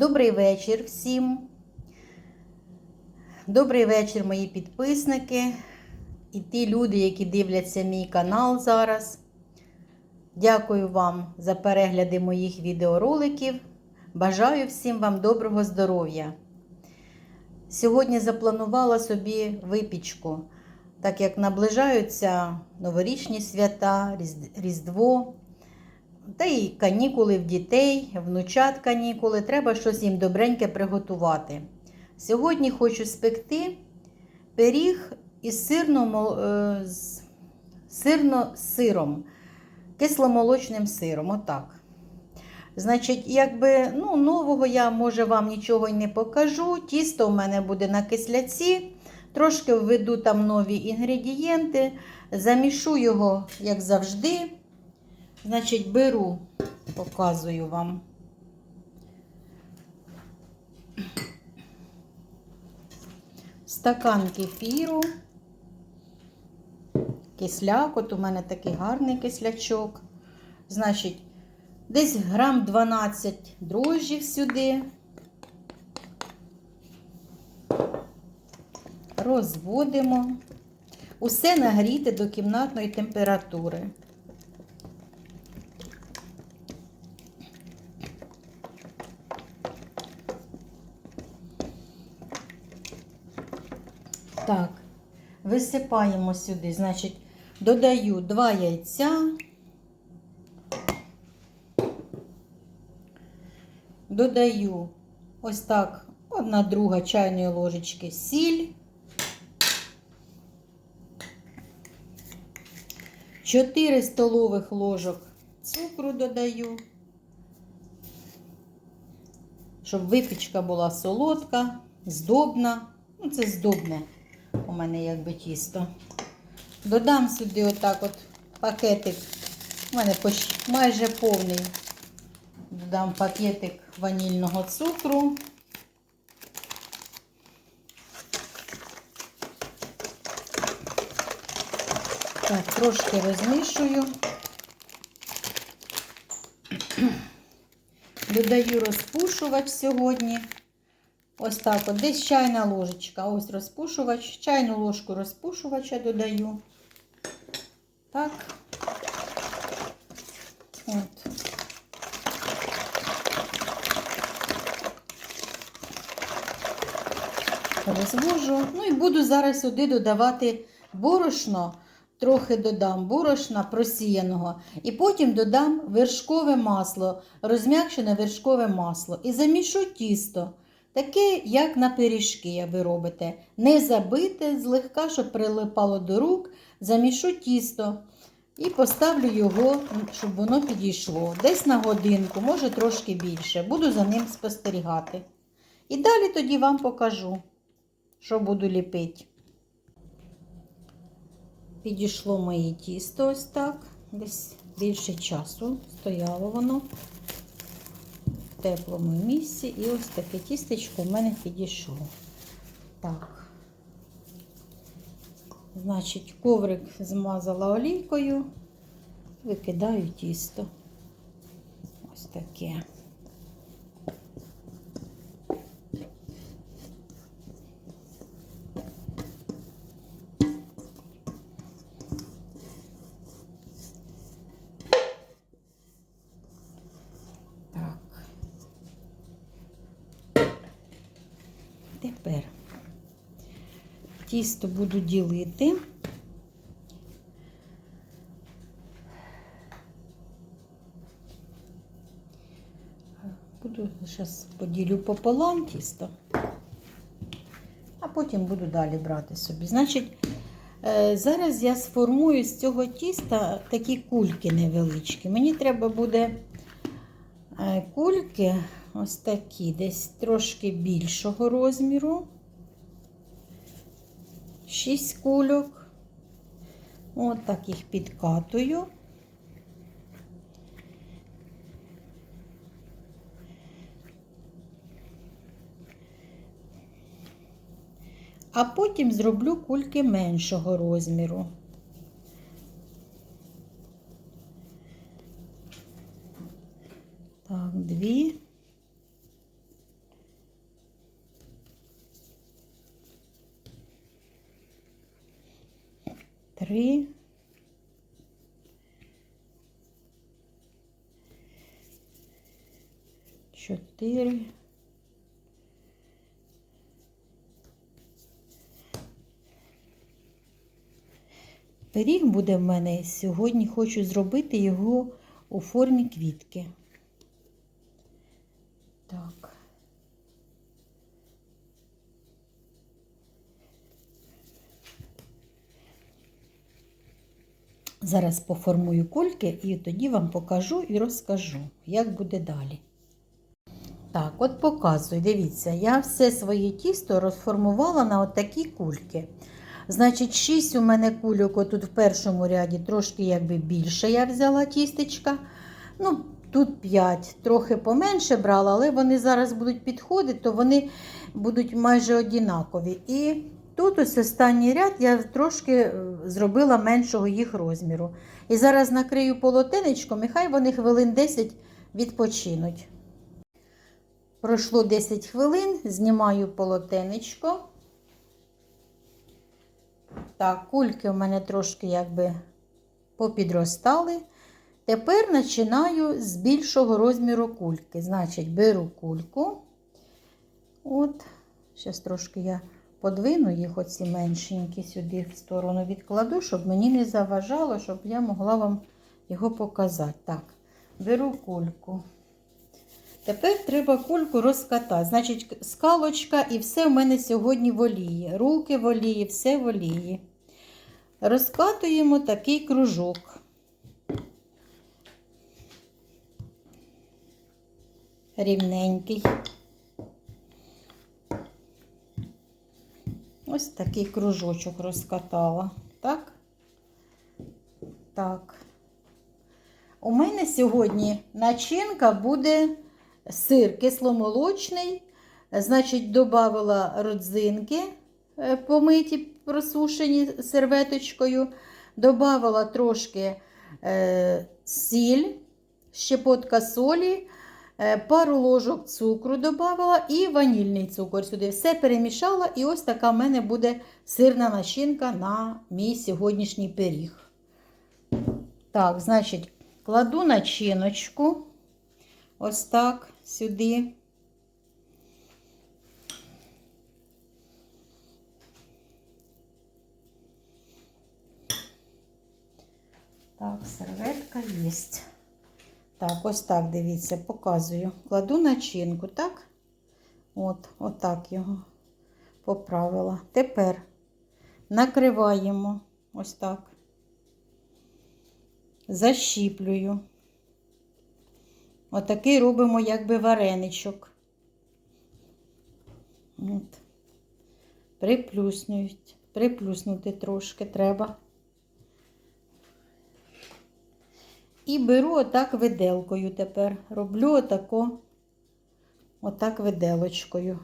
Добрий вечір всім. Добрий вечір, мої підписники і ті люди, які дивляться мій канал зараз. Дякую вам за перегляди моїх відеороликів. Бажаю всім вам доброго здоров'я. Сьогодні запланувала собі випічку, так як наближаються новорічні свята, Різдво. Та й канікули в дітей, внучат канікули, треба щось їм добреньке приготувати. Сьогодні хочу спекти пиріг із сирно, е, з сирно сиром, кисломолочним сиром. Отак. Значить, якби ну, нового я, може, вам нічого й не покажу. Тісто у мене буде на кисляці. Трошки введу там нові інгредієнти, замішу його, як завжди. Значить, беру, показую вам. Стакан кефіру. Кисляк, от у мене такий гарний кислячок. Значить, десь грам 12 дрожжів сюди. Розводимо. Усе нагріти до кімнатної температури. Так, висипаємо сюди, значить, додаю 2 яйця. Додаю ось так, одна друга чайної ложечки сіль. 4 столових ложок цукру додаю, щоб випічка була солодка, здобна. Ну, це здобне у мене якби тісто. Додам сюди отак от пакетик. У мене майже повний. Додам пакетик ванільного цукру. Так, трошки розмішую. Додаю розпушувач сьогодні. Ось так от, десь чайна ложечка. Ось розпушувач. Чайну ложку розпушувача додаю. Так. От. Розвожу. Ну і буду зараз сюди додавати борошно. Трохи додам борошна просіяного. І потім додам вершкове масло, розм'якшене вершкове масло. І замішу тісто. Таке, як на пиріжки, ви робите. Не забите, злегка, щоб прилипало до рук, замішу тісто і поставлю його, щоб воно підійшло. Десь на годинку, може трошки більше. Буду за ним спостерігати. І далі тоді вам покажу, що буду ліпити. Підійшло моє тісто ось так. Десь більше часу стояло воно теплому місці. І ось таке тістечко в мене підійшло. Так. Значить, коврик змазала олійкою, викидаю тісто. Ось таке. Тісто буду ділити. Буду зараз поділю пополам тісто, а потім буду далі брати собі. Значить, е, зараз я сформую з цього тіста такі кульки невеличкі. Мені треба буде е, кульки ось такі, десь трошки більшого розміру. 6 кульок. От так їх підкатую. А потім зроблю кульки меншого розміру. три. Чотири. Пиріг буде в мене сьогодні, хочу зробити його у формі квітки. Так. Зараз поформую кульки і тоді вам покажу і розкажу, як буде далі. Так, от показую, дивіться, я все своє тісто розформувала на отакі кульки. Значить, 6 у мене кульок отут в першому ряді, трошки якби більше я взяла тістечка. Ну, тут 5, трохи поменше брала, але вони зараз будуть підходити, то вони будуть майже однакові. І тут ось останній ряд я трошки е, зробила меншого їх розміру. І зараз накрию полотенечком, і хай вони хвилин 10 відпочинуть. Пройшло 10 хвилин, знімаю полотенечко. Так, кульки у мене трошки якби попідростали. Тепер починаю з більшого розміру кульки. Значить, беру кульку. От, зараз трошки я подвину їх, оці меншенькі, сюди в сторону відкладу, щоб мені не заважало, щоб я могла вам його показати. Так, беру кульку. Тепер треба кульку розкатати. Значить, скалочка і все в мене сьогодні в. Руки в все в. Розкатуємо такий кружок. Рівненький. Ось такий кружочок розкатала. Так? Так. У мене сьогодні начинка буде сир кисломолочний. Значить, додавала родзинки е, помиті, просушені серветочкою. Додавала трошки е, сіль, щепотка солі, пару ложок цукру додавала і ванільний цукор сюди. Все перемішала, і ось така в мене буде сирна начинка на мій сьогоднішній пиріг. Так, значить, кладу начиночку. Ось так сюди. Так, серветка є. Так, ось так, дивіться, показую. Кладу начинку, так? От, отак його поправила. Тепер накриваємо ось так. Защіплюю. Отакий робимо якби вареничок. От. Приплюснюють. Приплюснути трошки треба. І беру отак виделкою тепер. Роблю отако, отак виделочкою.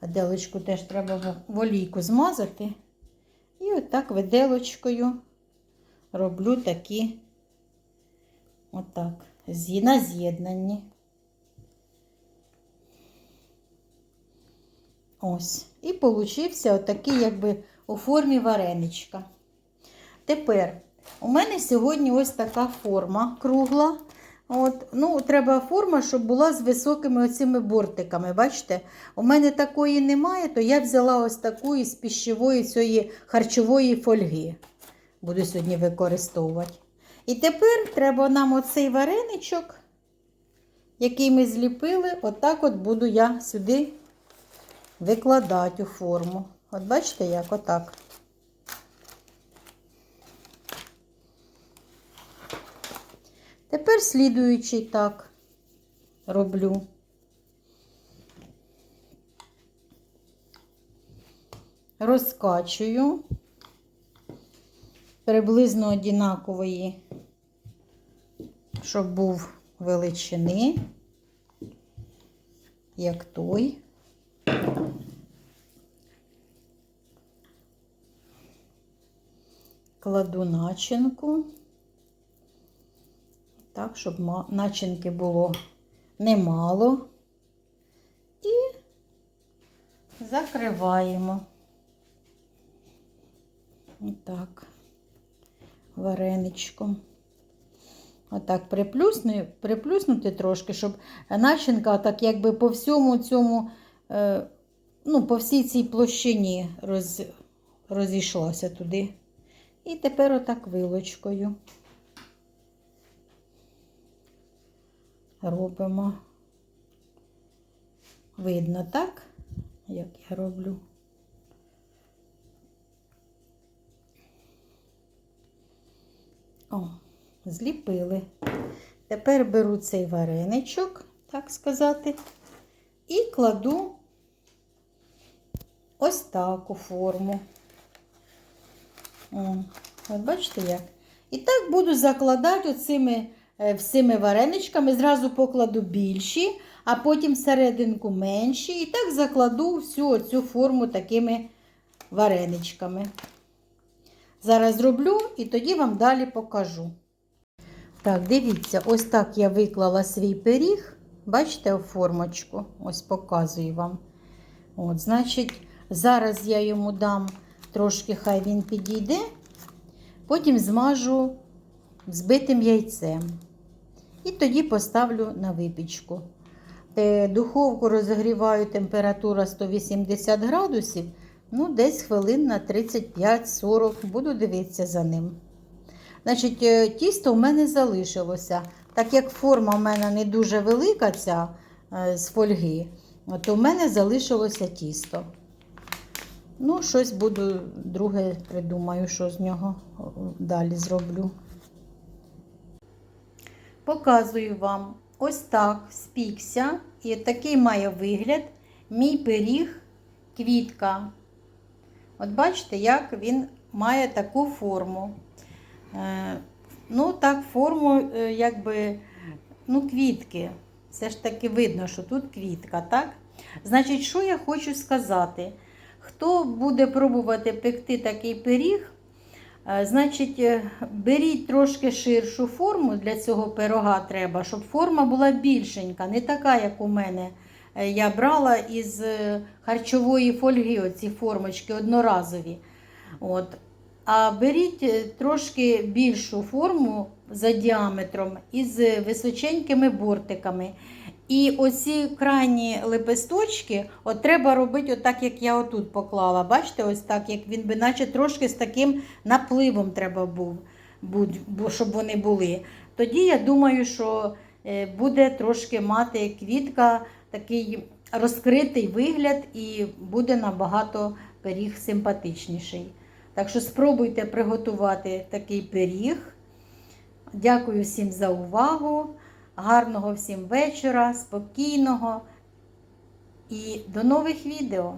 Виделочку теж треба в- олійку змазати. І отак виделочкою роблю такі, отак, на з'єднанні. Ось. І получився отакий, якби у формі вареничка. Тепер у мене сьогодні ось така форма кругла. От, ну, Треба форма, щоб була з високими оцими бортиками. Бачите, у мене такої немає, то я взяла ось таку із піщової цієї харчової фольги. Буду сьогодні використовувати. І тепер треба нам оцей вареничок, який ми зліпили, отак от буду я сюди викладати у форму. От бачите, як отак. Тепер слідуючий так роблю. Розкачую приблизно однакової, щоб був величини, як той. Кладу начинку. Так, щоб начинки було немало. І закриваємо. Отак, вареничком. Отак приплюсну, приплюснути трошки, щоб начинка так якби по всьому цьому, е, ну, по всій цій площині роз, розійшлася туди. І тепер отак вилочкою робимо. Видно, так, як я роблю. О, зліпили. Тепер беру цей вареничок, так сказати, і кладу ось так у форму. О, от бачите як? І так буду закладати оцими всіми вареничками. Зразу покладу більші, а потім серединку менші. І так закладу всю цю форму такими вареничками. Зараз зроблю і тоді вам далі покажу. Так, дивіться, ось так я виклала свій пиріг. Бачите, формочку. Ось показую вам. От, значить, зараз я йому дам трошки, хай він підійде. Потім змажу збитим яйцем. І тоді поставлю на випічку. Е, Духовку розігріваю температура 180 градусів. Ну, десь хвилин на 35-40 буду дивитися за ним. Значить, е, тісто в мене залишилося. Так як форма в мене не дуже велика, ця е, з фольги, то в мене залишилося тісто. Ну, щось буду друге придумаю, що з нього далі зроблю. Показую вам ось так спікся. І такий має вигляд мій пиріг квітка. От бачите, як він має таку форму. Е, ну, так, форму, е, якби, ну, квітки. Все ж таки видно, що тут квітка, так? Значить, що я хочу сказати? Хто буде пробувати пекти такий пиріг, значить, е, беріть трошки ширшу форму для цього пирога треба, щоб форма була більшенька, не така, як у мене. Е, Я брала із е, харчової фольги оці формочки одноразові. От. А беріть е, трошки більшу форму за діаметром із височенькими бортиками. І оці крайні лепесточки от треба робити отак, як я отут поклала. Бачите, ось так, як він би, наче трошки з таким напливом треба був, щоб вони були. Тоді я думаю, що е, буде трошки мати квітка такий розкритий вигляд і буде набагато пиріг симпатичніший. Так що спробуйте приготувати такий пиріг. Дякую всім за увагу. Гарного всім вечора, спокійного і до нових відео!